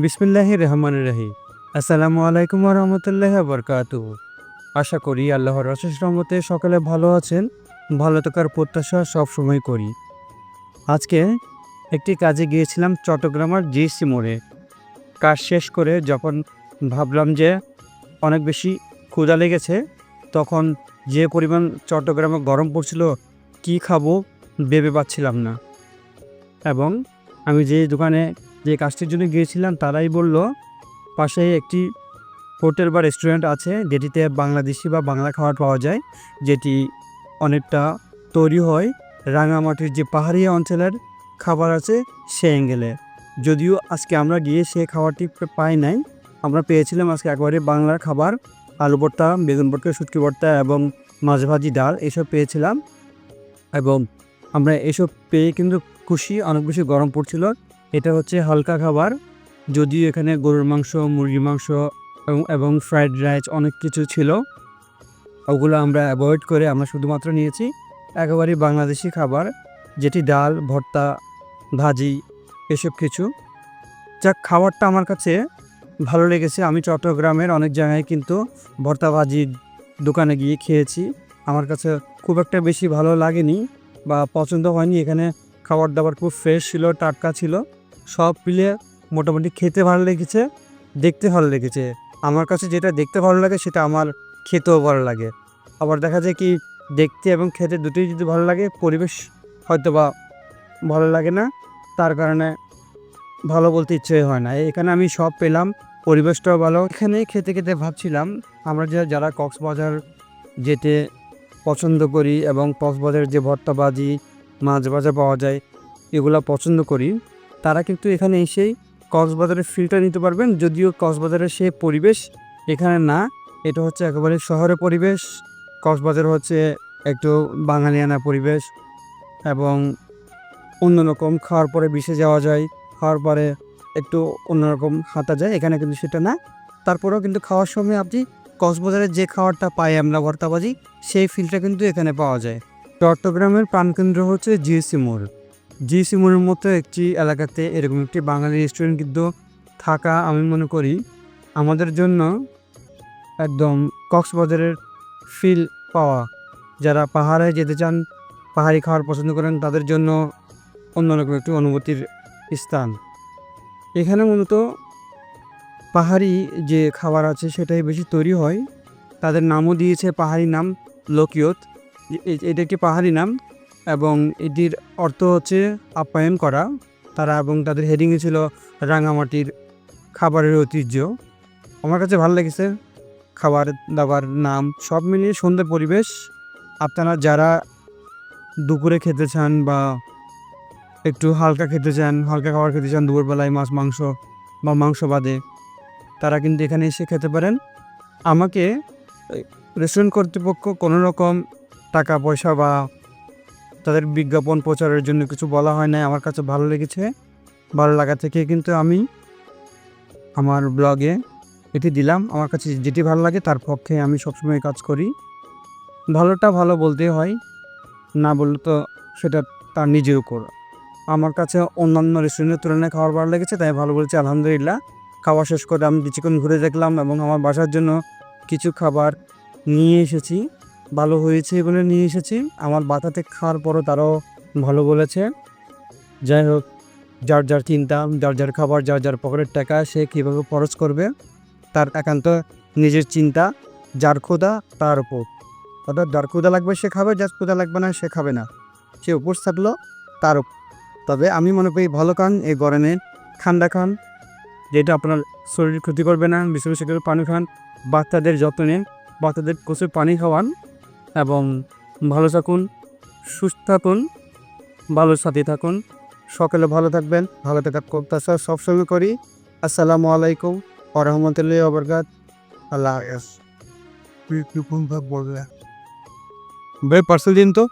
বিসমিল্লাহ রহমান রাহি আসসালামু আলাইকুম রহমতুল্লাহ বরকাত আশা করি আল্লাহর অশেষ রহমতে সকলে ভালো আছেন, ভালো থাকার প্রত্যাশা সবসময় করি। আজকে একটি কাজে গিয়েছিলাম চট্টগ্রামের জিএসসি মোড়ে। কাজ শেষ করে যখন ভাবলাম যে অনেক বেশি ক্ষুদা লেগেছে, তখন যে পরিমাণ চট্টগ্রামে গরম পড়ছিল, কি খাব ভেবে পাচ্ছিলাম না। এবং আমি যে দোকানে যে কাজটির জন্য গিয়েছিলাম, তারাই বলল পাশে একটি হোটেল বা রেস্টুরেন্ট আছে, যেটিতে বাংলাদেশি বা বাংলা খাবার পাওয়া যায়, যেটি অনেকটা তৈরি হয়। রাঙামাটির যে পাহাড়ি অঞ্চলের খাবার আছে, সে অ্যাঙ্গেলে। যদিও আজকে আমরা গিয়ে সে খাবারটি পাই নাই। আমরা পেয়েছিলাম আজকে একবারে বাংলার খাবার, আলু ভর্তা, বেগুন ভর্তা, শুটকি ভর্তা এবং মাছ ভাজি, ডাল, এসব পেয়েছিলাম। এবং আমরা এসব পেয়ে কিন্তু খুশি, অনেক বেশি গরম পড়ছিল। এটা হচ্ছে হালকা খাবার, যদিও এখানে গরুর মাংস, মুরগির মাংস এবং- ফ্রাইড রাইস অনেক কিছু ছিল। ওগুলো আমরা অ্যাভয়েড করে আমরা শুধুমাত্র নিয়েছি। একেবারেই বাংলাদেশি খাবার, যেটি ডাল, ভর্তা, ভাজি, এসব কিছু। যাক, খাবারটা আমার কাছে ভালো লেগেছে। আমি চট্টগ্রামের অনেক জায়গায় কিন্তু ভর্তা ভাজির দোকানে গিয়ে খেয়েছি। আমার কাছে খুব একটা বেশি ভালো লাগেনি বা পছন্দ হয়নি। এখানে খাবার দাবার খুব ফ্রেশ ছিল, টাটকা ছিল। সব মিলে মোটামুটি খেতে ভালো লেগেছে, দেখতে ভালো লেগেছে। আমার কাছে যেটা দেখতে ভালো লাগে, সেটা আমার খেতেও ভালো লাগে। আবার দেখা যায় কি, দেখতে এবং খেতে দুটোই যদি ভালো লাগে, পরিবেশ হয়তো বা ভালো লাগে না। তার কারণে ভালো বলতে ইচ্ছে হয় না। এখানে আমি সব পেলাম, পরিবেশটাও ভালো। এখানে খেতে খেতে ভাবছিলাম, আমরা যে, যারা কক্সবাজার যেতে পছন্দ করি এবং কক্সবাজারের যে ভর্তাবাজি, মাছ ভাজা পাওয়া যায়, এগুলো পছন্দ করি। তারা কিন্তু এখানে এসেই কক্সবাজারের ফিলটা নিতে পারবেন। যদিও কক্সবাজারের সে পরিবেশ এখানে না, এটা হচ্ছে একেবারে শহরের পরিবেশ। কক্সবাজার হচ্ছে একটু বাঙালিয়ানা পরিবেশ এবং অন্যরকম খাওয়ার পরে বিষে যাওয়া যায়, খাওয়ার পরে একটু অন্যরকম হাঁটা যায়, এখানে কিন্তু সেটা না। তারপরেও কিন্তু খাওয়ার সময় আপনি কক্সবাজারের যে খাবারটা পাই আমরা ভর্তাবাজি, সেই ফিলটা কিন্তু এখানে পাওয়া যায়। চট্টগ্রামের প্রাণকেন্দ্র হচ্ছে জিএসসি মোড় জিএসসি মোড়ের মতো একটি এলাকাতে এরকম একটি বাঙালি রেস্টুরেন্ট কিন্তু থাকা আমি মনে করি। আমাদের জন্য একদম কক্সবাজারের ফিল পাওয়া। যারা পাহাড়ে যেতে চান, পাহাড়ি খাওয়ার পছন্দ করেন, তাদের জন্য অন্যরকম একটি অনুভূতির স্থান। এখানে মূলত পাহাড়ি যে খাবার আছে, সেটাই বেশি তৈরি হয়। তাদের নামও দিয়েছে পাহাড়ি নাম লোকিয়ত এটা একটি পাহাড়ি নাম। এবং এটির অর্থ হচ্ছে আপ্যায়ন করা। তারা এবং তাদের হেডিংয়ে ছিল রাঙামাটির খাবারের ঐতিহ্য। আমার কাছে ভালো লেগেছে। খাবার, দাবার, নাম সব মিলিয়ে সুন্দর পরিবেশ। আপনারা যারা দুপুরে খেতে চান বা একটু হালকা খেতে চান, হালকা খাবার খেতে চান দুপুরবেলায় মাছ, মাংস বা মাংস বাদে, তারা কিন্তু এখানে এসে খেতে পারেন। আমাকে রেস্টুরেন্ট কর্তৃপক্ষ কোনো রকম টাকা পয়সা বা তাদের বিজ্ঞাপন প্রচারের জন্য কিছু বলা হয় নাই। আমার কাছে ভালো লেগেছে, ভালো লাগা থেকে কিন্তু আমি আমার ব্লগে এটি দিলাম। আমার কাছে যেটি ভালো লাগে তার পক্ষে আমি সবসময় কাজ করি। ভালোটা ভালো বলতে হয়, না বললে তো সেটা তার নিজের উপর। আমার কাছে অন্যান্য রেস্টুরেন্টের তুলনায় খাবার ভালো লেগেছে, তাই ভালো বলছি, আলহামদুলিল্লাহ। খাওয়া শেষ করে আমি কিছুক্ষণ ঘুরে দেখলাম এবং আমার বাসার জন্য কিছু খাবার নিয়ে এসেছি। ভালো হয়েছে বলে নিয়ে এসেছি। আমার বাতাতে খাওয়ার পরও তারাও ভালো বলেছে। যাই হোক, যার যার চিন্তা, যার যার খাবার, যার যার পকেটের টাকা, সে কীভাবে খরচ করবে, তার একান্ত নিজের চিন্তা, যার ক্ষুদা তার উপর। অর্থাৎ যার ক্ষুদা লাগবে সে খাবে, যার ক্ষুদা লাগবে না সে খাবে না। সে উপোস থাকল, তার উপর তবে আমি মনে করি ভালো খান, এই গরমে ঠান্ডা খান, যেটা আপনার শরীর ক্ষতি করবে না। বেশি বেশি করে পানি খান, বাচ্চাদের যত্ন নিন, বাচ্চাদের প্রচুর পানি খাওয়ান। এবং ভালো থাকুন, সুস্থ থাকুন, ভালো সাথে থাকুন। সকালে ভালো থাকবেন, ভালো থাকার প্রত্যাশা সবসময় করি। আসসালামু আলাইকুম আরহামতুল্লাহ আবরকাত আল্লাহ হাফেজ। বললে। ভাই পার্সেল দিন তো।